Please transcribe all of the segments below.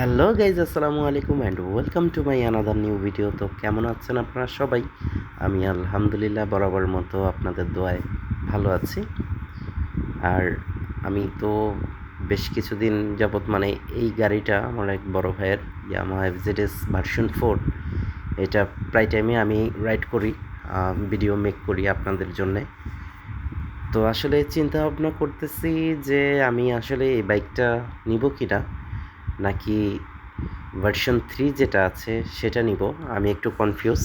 Hello guys, আসসালামু আলাইকুম and welcome to my another new video তো কেমন আছেন আপনারা সবাই? আমি আলহামদুলিল্লাহ বরাবর মতো আপনাদের দোয়ায় ভালো আছি। আর আমি তো বেশ কিছুদিন যাবৎ মানে এই গাড়িটা আমার এক বড় ভাইয়ের ইয়ামা এফজেডএস ভার্সন ফোর এটা প্রায় টাইমে আমি রাইড করি ভিডিও মেক করি আপনাদের জন্যে। তো আসলে চিন্তা ভাবনা করতেছি যে আমি আসলে এই বাইকটা নিব কিনা। নাকি ভার্সন থ্রি যেটা আছে সেটা নিব। আমি একটু কনফিউজ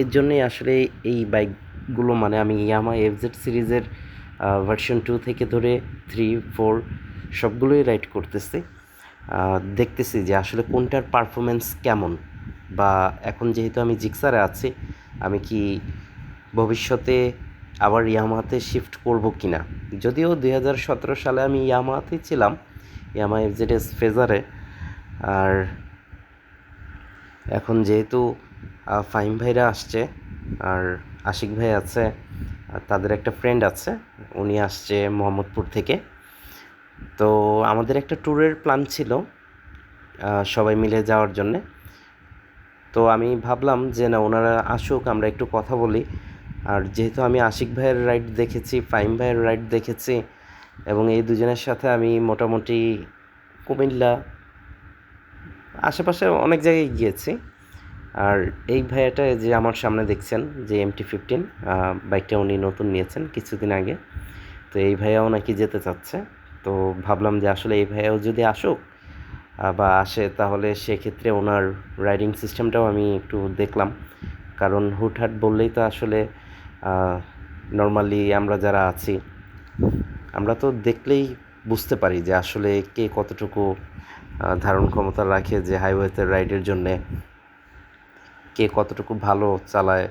এর জন্যই আসলে এই বাইকগুলো মানে আমি ইয়ামা এফজেড সিরিজের ভার্সন টু থেকে ধরে থ্রি ফোর সবগুলোই রাইড করতেছি। দেখতেছি যে আসলে কোনটার পারফরমেন্স কেমন বা এখন যেহেতু আমি জিক্সারে আছি, আমি কি ভবিষ্যতে আবার ইয়ামাহাতে শিফট করব কি না যদিও দুই হাজার সতেরো সালে আমি ইয়ামাহাতেই ছিলাম ইয়ামা এফজেডএস ফেজারে আর এখন যেহেতু ফাহিম ভাইরা আসছে, আর আশিক ভাই আছে, আর তাদের একটা ফ্রেন্ড আছে, উনি আসছে মোহাম্মদপুর থেকে। তো আমাদের একটা ট্যুরের প্ল্যান ছিল সবাই মিলে যাওয়ার জন্যে। তো আমি ভাবলাম যে, না, ওনারা আসুক, আমরা একটু কথা বলি। আর যেহেতু আমি আশিক ভাইয়ের রাইড দেখেছি ফাইম ভাইয়ের রাইড দেখেছি এবং এই দুজনের সাথে আমি মোটামুটি কুমিল্লা আশেপাশে অনেক জায়গায় গিয়েছি। আর এই ভাইয়াটা যে আমার সামনে দেখছেন যে এমটি ফিফটিন বাইকটা উনি নতুন নিয়েছেন কিছুদিন আগে। তো এই ভাইয়াও নাকি যেতে চাচ্ছে। তো ভাবলাম যে আসলে এই ভাইয়াও যদি আসুক বা আসে, তাহলে সেক্ষেত্রে ওনার রাইডিং সিস্টেমটাও আমি একটু দেখলাম। কারণ হুটহাট বললেই তো আসলে নর্মালি আমরা যারা আছি আমরা তো দেখলেই বুঝতে পারি যে আসলে কে কতটুকু ধারণ ক্ষমতা রাখে যে হাইওয়েতে রাইডের জন্যে। কে কতটুকু ভালো চালায়,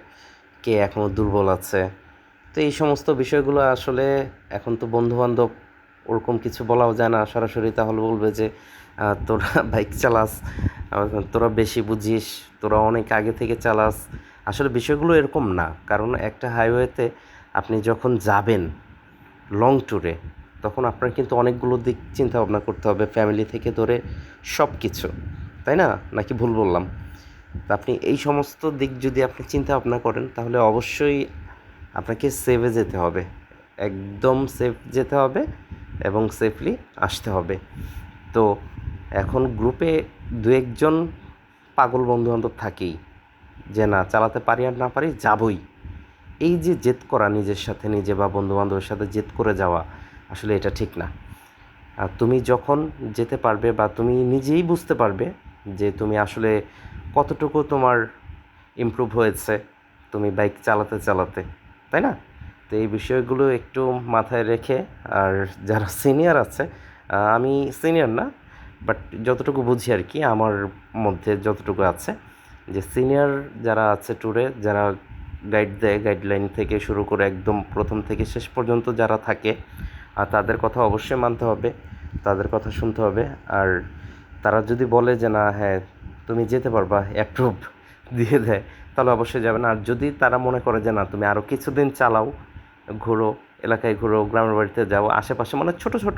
কে এখনও দুর্বল আছে। তো এই সমস্ত বিষয়গুলো আসলে এখন তো বন্ধুবান্ধব ওরকম কিছু বলাও যায় না। সরাসরি তাহলে বলবে যে তোরা বাইক চালাস তোরা বেশি বুঝিস, তোরা অনেক আগে থেকে চালাস। আসলে বিষয়গুলো এরকম না। কারণ একটা হাইওয়েতে আপনি যখন যাবেন লং ট্যুরে তখন আপনার কিন্তু অনেকগুলো দিক চিন্তা ভাবনা করতে হবে ফ্যামিলি থেকে ধরে সব কিছু তাই না? নাকি ভুল বললাম? আপনি এই সমস্ত দিক যদি আপনি চিন্তা ভাবনা করেন, তাহলে অবশ্যই আপনাকে সেভে যেতে হবে, একদম সেফ যেতে হবে এবং সেফলি আসতে হবে। তো এখন গ্রুপে দু একজন পাগল বন্ধুবান্ধব থাকেই, যে না, চালাতে পারি আর না পারি, যাবই। এই যে জেদ করা, নিজের সাথে, নিজে বা বন্ধুবান্ধবের সাথে জেদ করে যাওয়া, আসলে এটা ঠিক না। আর তুমি যখন যেতে পারবে বা তুমি নিজেই বুঝতে পারবে যে তুমি আসলে কতটুকু তোমার ইমপ্রুভ হয়েছে, তুমি বাইক চালাতে চালাতে, তাই না? তো এই বিষয়গুলো একটু মাথায় রেখে, আর যারা সিনিয়র আছে আমি সিনিয়র না বাট যতটুকু বুঝি আর কি, আমার মধ্যে যতটুকু আছে, যে সিনিয়র যারা আছে ট্যুরে যারা গাইড দেয় গাইডলাইন থেকে শুরু করে একদম প্রথম থেকে শেষ পর্যন্ত যারা থাকে, আর তাদের কথা অবশ্যই মানতে হবে, তাদের কথা শুনতে হবে, আর তারা যদি বলে যে না হ্যাঁ তুমি যেতে পারবা অ্যাপ্রুভ দিয়ে দেয়, তাহলে অবশ্যই যাবে না। আর যদি তারা মনে করে যে না, তুমি আরও কিছুদিন চালাও, ঘোরো, এলাকায় ঘোরো, গ্রামের বাড়িতে যাও, আশেপাশে মানে ছোট ছোট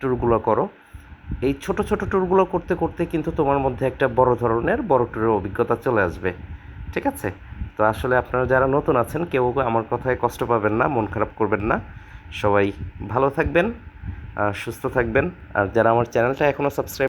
ট্যুরগুলো করো, এই ছোট ছোট ট্যুরগুলো করতে করতে কিন্তু তোমার মধ্যে একটা বড় ধরনের, বড় ট্যুরের অভিজ্ঞতা চলে আসবে, ঠিক আছে? তো আসলে আপনারা যারা নতুন আছেন, কেউ আমার কথায় কষ্ট পাবেন না, মন খারাপ করবেন না। সবাই ভালো থাকবেন সুস্থ থাকবেন। আর যারা আমার চ্যানেলটা এখনও সাবস্ক্রাইব